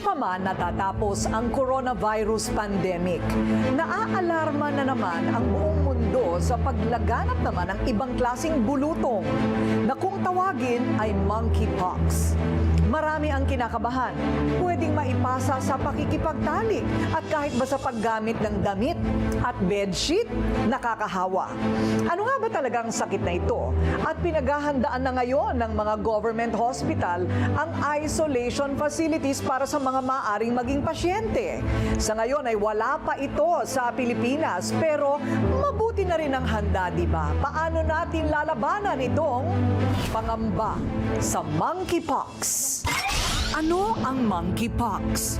pa man natatapos ang coronavirus pandemic, naaalarma na naman ang buong mundo sa paglaganap naman ng ibang klasing bulutong na kung tawagin ay monkeypox. Marami ang kinakabahan. Pwedeng maipasa sa pakikipagtalik at kahit ba sa paggamit ng damit at bedsheet, nakakahawa. Ano nga ba talagang sakit na ito? At pinaghahandaan na ngayon ng mga government hospital ang isolation facilities para sa mga maaring maging pasyente. Sa ngayon ay wala pa ito sa Pilipinas pero mabuti na rin ang handa, di ba? Paano natin lalabanan itong pangamba sa monkeypox? Ano ang monkeypox?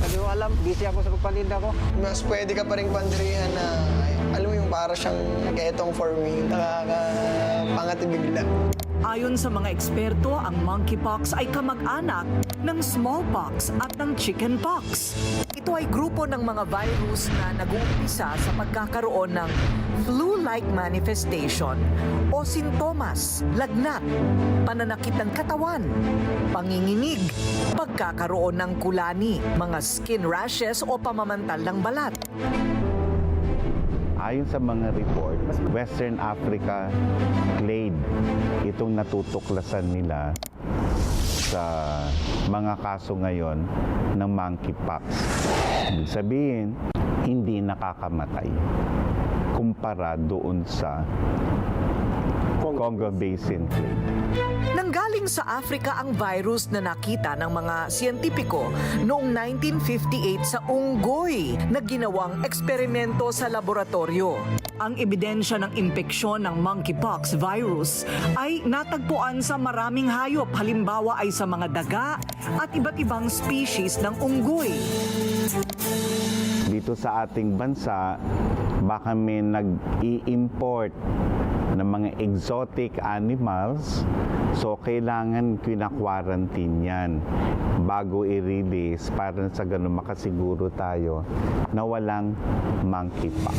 Hindi ko alam, busy ako sa pagpalinda ko. Mas pwede ka pa rin pandrihan na, alam mo yung para siyang ketong for me, nakakapangat bigla. Ayon sa mga eksperto, ang monkeypox ay kamag-anak ng smallpox at ng chickenpox. Ito ay grupo ng mga virus na nag-uumpisa sa pagkakaroon ng flu-like manifestation o sintomas, lagnat, pananakit ng katawan, panginginig, pagkakaroon ng kulani, mga skin rashes o pamamantal ng balat. Ayon sa mga report, Western Africa clade itong natutuklasan nila sa mga kaso ngayon ng monkeypox. Ibig sabihin, hindi nakakamatay kumpara doon sa Congo Basin clade. Nanggaling sa Africa ang virus na nakita ng mga siyentipiko noong 1958 sa unggoy na ginawang eksperimento sa laboratorio. Ang ebidensya ng impeksyon ng monkeypox virus ay natagpuan sa maraming hayop, halimbawa ay sa mga daga at iba't ibang species ng unggoy. Dito sa ating bansa, baka may nag-i-import ng mga exotic animals. So, kailangan kinakwarantin yan bago i-release para sa ganun makasiguro tayo na walang monkeypox.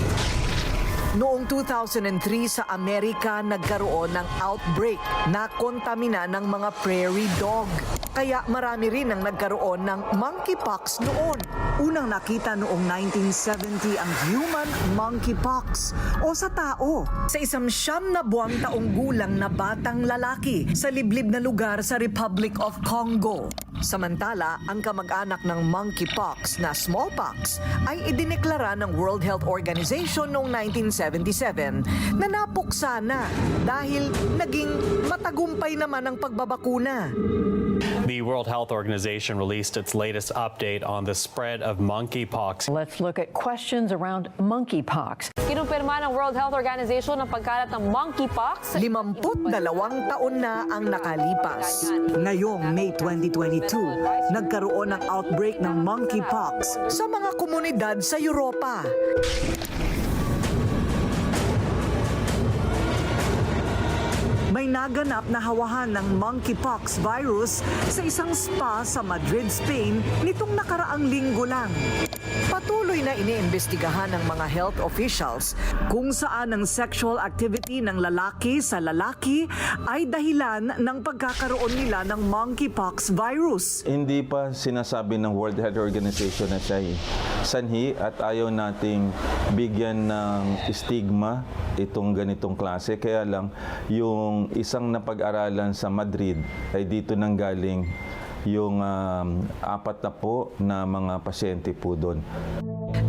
Noong 2003 sa Amerika nagkaroon ng outbreak na kontamina ng mga prairie dog. Kaya marami rin ang nagkaroon ng monkeypox noon. Unang nakita noong 1970 ang human monkeypox o sa tao. Sa isang siyam na buwang taong gulang na batang lalaki sa liblib na lugar sa Republic of Congo. Samantala, ang kamag-anak ng monkeypox na smallpox ay idineklara ng World Health Organization noong 1977 na napuksa na dahil naging matagumpay naman ang pagbabakuna. The World Health Organization released its latest update on the spread of monkeypox. Let's look at questions around monkeypox. Kinumpirma ng World Health Organization ang pagkalat ng monkeypox. 52 taon na ang nakalipas. Ngayong May 2022, nagkaroon ng outbreak ng monkeypox sa mga komunidad sa Europa. May naganap na hawahan ng monkeypox virus sa isang spa sa Madrid, Spain nitong nakaraang linggo lang. Patuloy na iniimbestigahan ng mga health officials kung saan ang sexual activity ng lalaki sa lalaki ay dahilan ng pagkakaroon nila ng monkeypox virus. Hindi pa sinasabi ng World Health Organization na siya sanhi at ayaw nating bigyan ng stigma itong ganitong klase. Kaya lang, yung isang napag-aralan sa Madrid ay dito nang galing yung um, apat na po na mga pasyente po doon.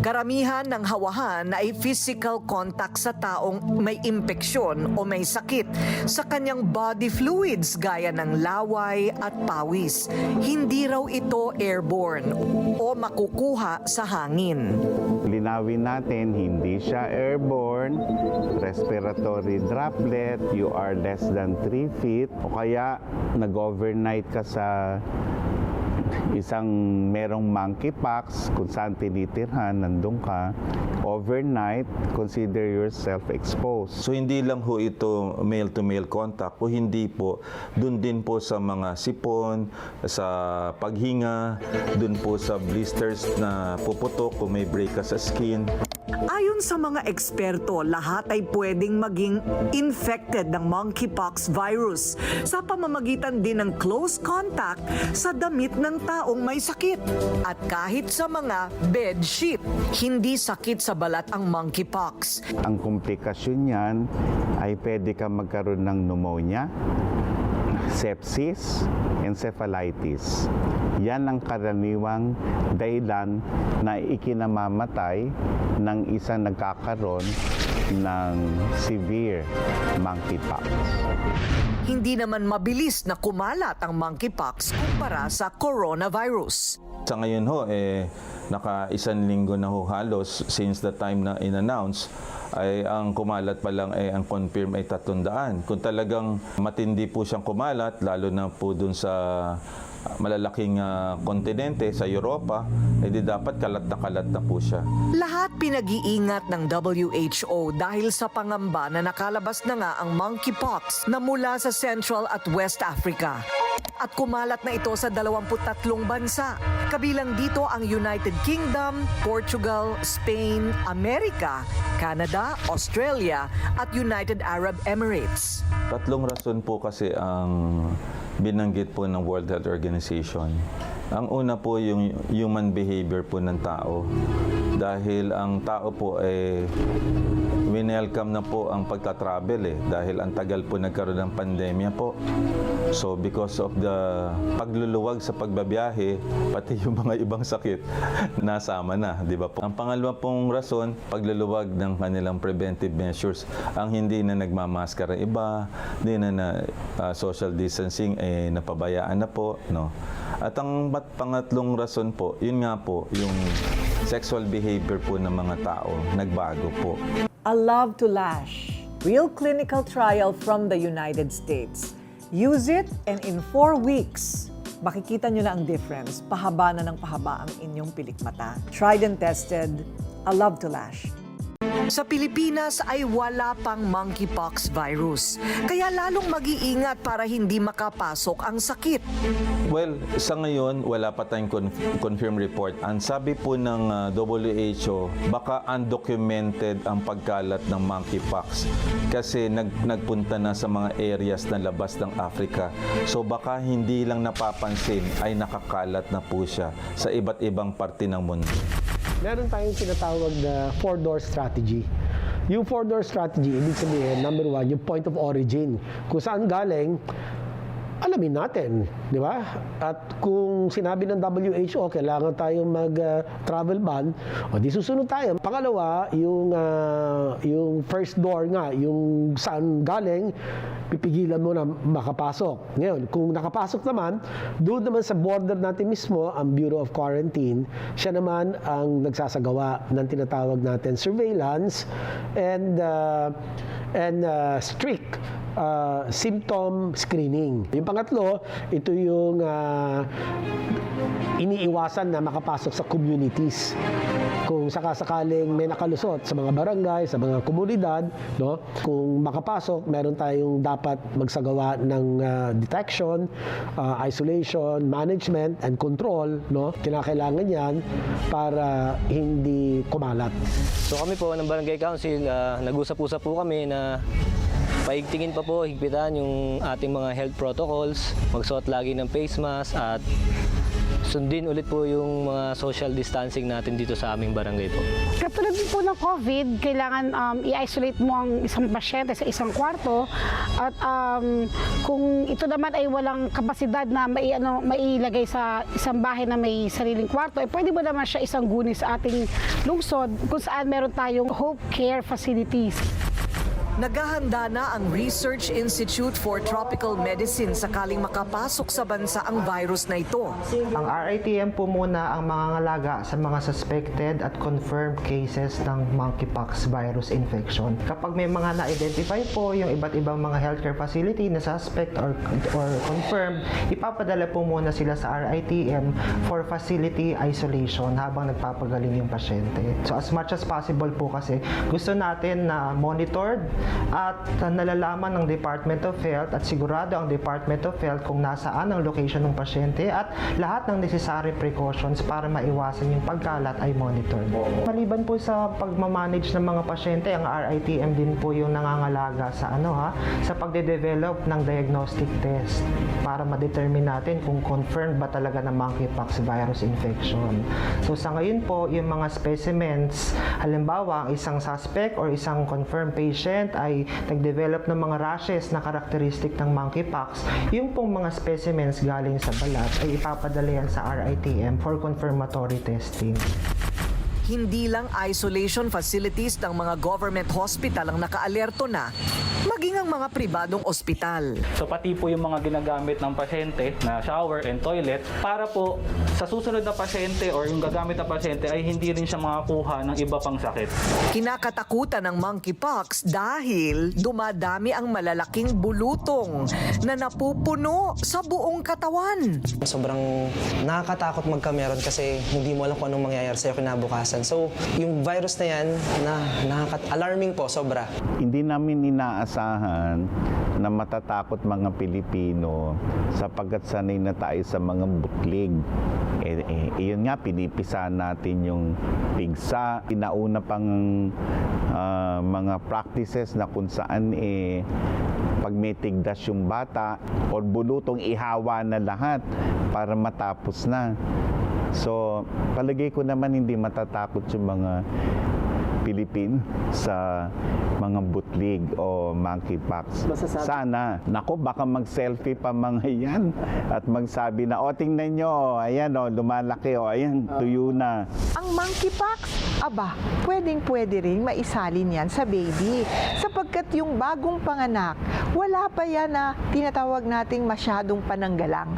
Karamihan ng hawahan ay physical contact sa taong may impeksyon o may sakit sa kanyang body fluids gaya ng laway at pawis. Hindi raw ito airborne o makukuha sa hangin. Linawin natin, hindi siya airborne, respiratory droplet, you are less than 3 feet, o kaya nag-overnight ka sa isang merong monkeypox kung saan tinitirhan, nandun ka, overnight, consider yourself exposed. So hindi lang ho ito male-to-male contact o hindi po, dun din po sa mga sipon, sa paghinga, dun po sa blisters na puputok kung may break ka sa skin. Ayon sa mga eksperto, lahat ay pwedeng maging infected ng monkeypox virus sa pamamagitan din ng close contact sa damit ng taong may sakit. At kahit sa mga bed sheet, hindi sakit sa balat ang monkeypox. Ang komplikasyon niyan ay pwede ka magkaroon ng pneumonia, sepsis, encephalitis. Yan ang karaniwang dahilan na ikinamamatay ng isang nagkakaroon ng severe monkeypox. Hindi naman mabilis na kumalat ang monkeypox kumpara sa coronavirus. Sa ngayon ho, eh, naka isang linggo na ho halos since the time na in-announce ay ang kumalat pa lang ay ang confirm ay 300. Kung talagang matindi po siyang kumalat, lalo na po dun sa malalaking ah, kontinente sa Europa, eh di dapat kalat na kalat na po siya. Lahat pinag-iingat ng WHO dahil sa pangamba na nakalabas na nga ang monkeypox na mula sa Central at West Africa. At kumalat na ito sa 23 bansa. Kabilang dito ang United Kingdom, Portugal, Spain, Amerika, Canada, Australia at United Arab Emirates. Tatlong rason po kasi ang binanggit po ng World Health Organization. Ang una po yung human behavior po ng tao. Dahil ang tao po ay winelcome na po ang pagta-travel eh. Dahil ang tagal po nagkaroon ng pandemya po. So because of the pagluluwag sa pagbabiyahe, pati yung mga ibang sakit, nasama na, di ba po? Ang pangalawa pong rason, pagluluwag ng kanilang preventive measures. Ang hindi na nagmamaskara iba, hindi na, na ah, social distancing, eh, napabayaan na po. No? At ang pangatlong rason po, yun nga po, yung sexual behavior po ng mga tao, nagbago po. A Love to Lash, real clinical trial from the United States. Use it and in four weeks, makikita nyo na ang difference. Pahaba na ng pahaba ang inyong pilikmata. Tried and tested, A Love to Lash. Sa Pilipinas ay wala pang monkeypox virus. Kaya lalong mag-iingat para hindi makapasok ang sakit. Well, sa ngayon, wala pa tayong conf- confirm report. Ang sabi po ng uh, WHO, baka undocumented ang pagkalat ng monkeypox kasi nag, nagpunta na sa mga areas na labas ng Africa. So baka hindi lang napapansin ay nakakalat na po siya sa iba't ibang parte ng mundo. Meron tayong tinatawag na four-door strategy. Yung four-door strategy, ibig sabihin, number one, yung point of origin. Kung saan galing, alamin natin, di ba? At kung sinabi ng WHO, kailangan tayong mag-travel ban, o di susunod tayo. Pangalawa, yung, ah, yung first door nga, yung saan galing, pipigilan mo na makapasok. Ngayon, kung nakapasok naman, doon naman sa border natin mismo, ang Bureau of Quarantine, siya naman ang nagsasagawa ng tinatawag natin surveillance and uh, and uh, strict uh, symptom screening. Yung pangatlo, ito yung uh, iniiwasan na makapasok sa communities. Kung sakasakaling may nakalusot sa mga barangay, sa mga komunidad, no? Kung makapasok, meron tayong dapat magsagawa ng uh, detection, uh, isolation, management and control, no? Kinakailangan 'yan para hindi kumalat. So kami po ng Barangay Council, ah, nag-usap-usap po kami na paigtingin pa po, higpitan yung ating mga health protocols, magsuot lagi ng face mask at sundin ulit po yung mga social distancing natin dito sa aming barangay po. Katulad din po ng COVID, kailangan um, i-isolate mo ang isang pasyente sa isang kwarto at um, kung ito naman ay walang kapasidad na mai, ano, mailagay sa isang bahay na may sariling kwarto, eh, pwede mo naman siya isang guni sa ating lungsod kung saan meron tayong Hope Care Facilities. Naghahanda na ang Research Institute for Tropical Medicine sakaling makapasok sa bansa ang virus na ito. Ang RITM po muna ang mangangalaga sa mga suspected at confirmed cases ng monkeypox virus infection. Kapag may mga na-identify po yung iba't ibang mga healthcare facility na suspect or, or confirmed, ipapadala po muna sila sa RITM for facility isolation habang nagpapagaling yung pasyente. So as much as possible po kasi gusto natin na monitored at nalalaman ng Department of Health at sigurado ang Department of Health kung nasaan ang location ng pasyente at lahat ng necessary precautions para maiwasan yung pagkalat ay monitored. Maliban po sa pagmamanage ng mga pasyente, ang RITM din po yung nangangalaga sa ano ha, sa pagde-develop ng diagnostic test para ma-determine natin kung confirmed ba talaga na monkeypox virus infection. So sa ngayon po, yung mga specimens, halimbawa, ang isang suspect or isang confirmed patient ay nag-develop ng mga rashes na karakteristik ng monkeypox, yung pong mga specimens galing sa balat ay ipapadala yan sa RITM for confirmatory testing. Hindi lang isolation facilities ng mga government hospital ang nakaalerto na, maging ang mga pribadong ospital. So pati po yung mga ginagamit ng pasyente na shower and toilet para po sa susunod na pasyente or yung gagamit na pasyente ay hindi rin siya makakuha ng iba pang sakit. Kinakatakutan ng monkeypox dahil dumadami ang malalaking bulutong na napupuno sa buong katawan. Sobrang nakakatakot magkameron kasi hindi mo alam kung anong mangyayari sa'yo kinabukasan. So, yung virus na yan, na, nakaka-alarming po, sobra. Hindi namin inaasahan na matatakot mga Pilipino sapagkat sanay na tayo sa mga butlig. Eh, eh, iyon nga, pinipisa natin yung pigsa. Inauna pang ah, mga practices na kung saan eh, pag may tigdas yung bata or bulutong ihawa na lahat para matapos na. So, palagay ko naman hindi matatakot yung mga Pilipino sa mga butlig o monkeypox. Sana. Nako, baka mag-selfie pa mga yan at magsabi na, o tingnan nyo, ayan o, lumalaki o, ayan, tuyo na. Ang monkeypox, aba, pwedeng pwede rin maisalin yan sa baby. Sapagkat yung bagong panganak, wala pa yan na tinatawag nating masyadong pananggalang.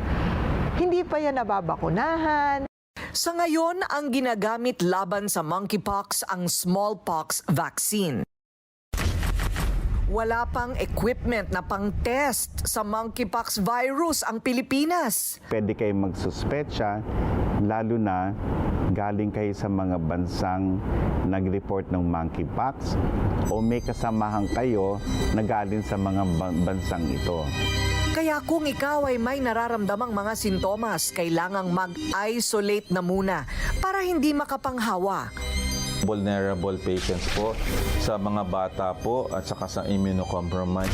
Hindi pa yan nababakunahan, Sa ngayon, ang ginagamit laban sa monkeypox ang smallpox vaccine. Wala pang equipment na pang-test sa monkeypox virus ang Pilipinas. Pwede kayo magsuspecha, lalo na galing kayo sa mga bansang nag-report ng monkeypox o may kasamahan kayo na galing sa mga ba- bansang ito. Kaya kung ikaw ay may nararamdamang mga sintomas, kailangang mag-isolate na muna para hindi makapanghawa. Vulnerable patients po sa mga bata po at saka sa immunocompromised.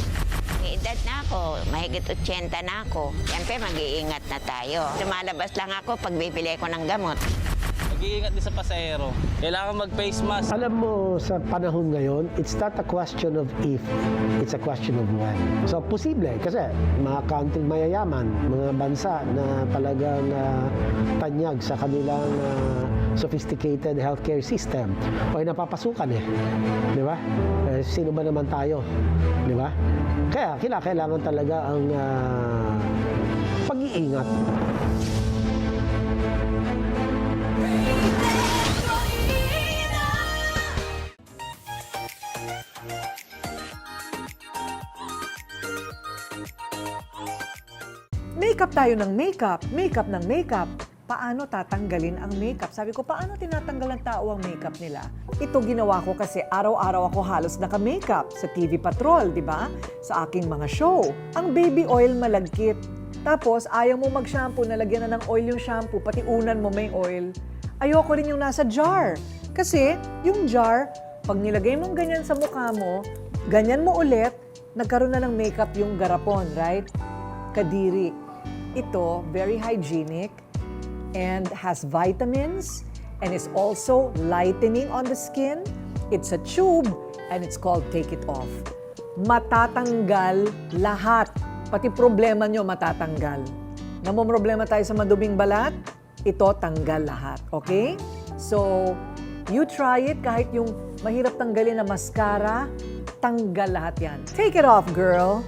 May edad na ako, mahigit 80 na ako. Siyempre, mag-iingat na tayo. Lumalabas lang ako pag bibili ko ng gamot. Mag-iingat din sa pasahero. Kailangan mag-face mask. Alam mo, sa panahon ngayon, it's not a question of if, it's a question of when. So, posible, kasi mga country mayayaman, mga bansa na talagang ah, tanyag sa kanilang ah, sophisticated healthcare system, o napapasukan eh. Di ba? Eh, sino ba naman tayo? Di ba? Kaya, kila- kailangan talaga ang ah, pag-iingat. Makeup tayo ng makeup, makeup ng makeup. Paano tatanggalin ang makeup? Sabi ko, paano tinatanggal ng tao ang makeup nila? Ito ginawa ko kasi araw-araw ako halos naka-makeup sa TV Patrol, di ba? Sa aking mga show. Ang baby oil malagkit. Tapos, ayaw mo mag-shampoo, nalagyan na ng oil yung shampoo, pati unan mo may oil. Ayoko rin yung nasa jar. Kasi, yung jar, pag nilagay mong ganyan sa mukha mo, ganyan mo ulit, nagkaroon na ng makeup yung garapon, right? Kadiri. Ito, very hygienic and has vitamins and is also lightening on the skin. It's a tube and it's called Take It Off. Matatanggal lahat. Pati problema nyo matatanggal. Namomroblema tayo sa maduming balat, ito tanggal lahat. Okay? So, you try it kahit yung mahirap tanggalin na mascara, Tanggal lahat yan. Take it off, girl.